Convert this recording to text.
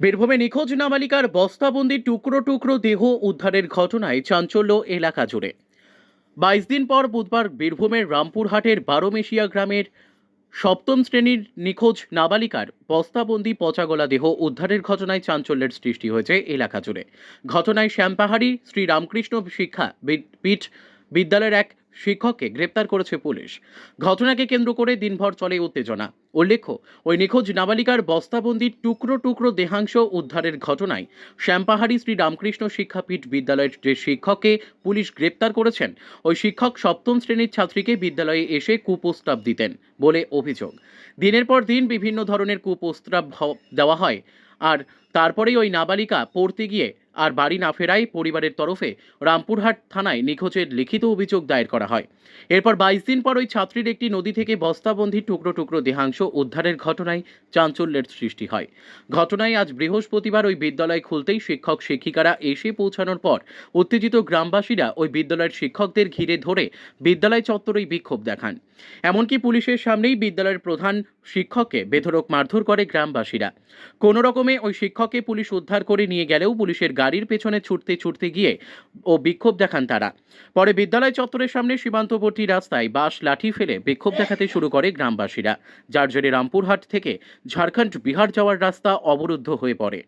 বীরভূমে নিখোঁজ নাবালিকার বস্তাবন্দি টুকরো টুকরো দেহ উদ্ধারের ঘটনায় চাঞ্চল্য এলাকা জুড়ে। বাইশ দিন পর বুধবার বীরভূমের রামপুরহাটের বারোমেশিয়া গ্রামের সপ্তম শ্রেণির নিখোঁজ নাবালিকার বস্তাবন্দি পচাগলা দেহ উদ্ধারের ঘটনায় চাঞ্চল্যের সৃষ্টি হয়েছে এলাকা জুড়ে। ঘটনায় শ্যামপাহাড়ি শ্রী রামকৃষ্ণ শিক্ষা পীঠ বিদ্যালয়ের এক শিক্ষককে গ্রেপ্তার করেছে পুলিশ। ঘটনাকে কেন্দ্র করে দিনভর চলে উত্তেজনা। উল্লেখ্য, ওই নিখোঁজ নাবালিকার বস্তাবন্দির টুকরো টুকরো দেহাংশ উদ্ধারের ঘটনায় শ্যামপাহাড়ি শ্রী রামকৃষ্ণ শিক্ষাপীঠ বিদ্যালয়ের যে শিক্ষককে পুলিশ গ্রেপ্তার করেছেন, ওই শিক্ষক সপ্তম শ্রেণির ছাত্রীকে বিদ্যালয়ে এসে কুপ্রস্তাব দিতেন বলে অভিযোগ। দিনের পর দিন বিভিন্ন ধরনের কুপ্রস্তাব দেওয়া হয়। আর তারপরেই ওই নাবালিকা পড়তে গিয়ে আর বাড়ি না ফেরায় পরিবারের তরফে রামপুরহাট থানায় নিখোঁজের লিখিত অভিযোগ দায়ের করা হয়। এরপর বাইশ দিন পর ওই ছাত্রীর একটি নদী থেকে বস্তাবন্দি টুকরো টুকরো দেহাংশ উদ্ধারের ঘটনায় চাঞ্চল্যের সৃষ্টি হয়। ঘটনায় আজ বৃহস্পতিবার ওই বিদ্যালয় খুলতেই শিক্ষক শিক্ষিকারা এসে পৌঁছানোর পর উত্তেজিত গ্রামবাসীরা ওই বিদ্যালয়ের শিক্ষকদের ঘিরে ধরে বিদ্যালয় চত্বরেই বিক্ষোভ দেখান। এমনকি পুলিশের সামনেই বিদ্যালয়ের প্রধান শিক্ষককে বেধরক মারধর করে গ্রামবাসীরা। কোনো রকমে ওই শিক্ষককে পুলিশ উদ্ধার করে নিয়ে গেলেও পুলিশের গাড়ির পেছনে ছুটতে ছুটতে গিয়ে ও বিক্ষোভ দেখান তারা। পরে বিদ্যালয় চত্বরের সামনে সীমান্তবর্তী রাস্তায় বাস লাঠি ফেলে বিক্ষোভ দেখাতে শুরু করে গ্রামবাসীরা। যার জেরে রামপুরহাট থেকে ঝাড়খণ্ড বিহার যাওয়ার রাস্তা অবরুদ্ধ হয়ে পড়ে।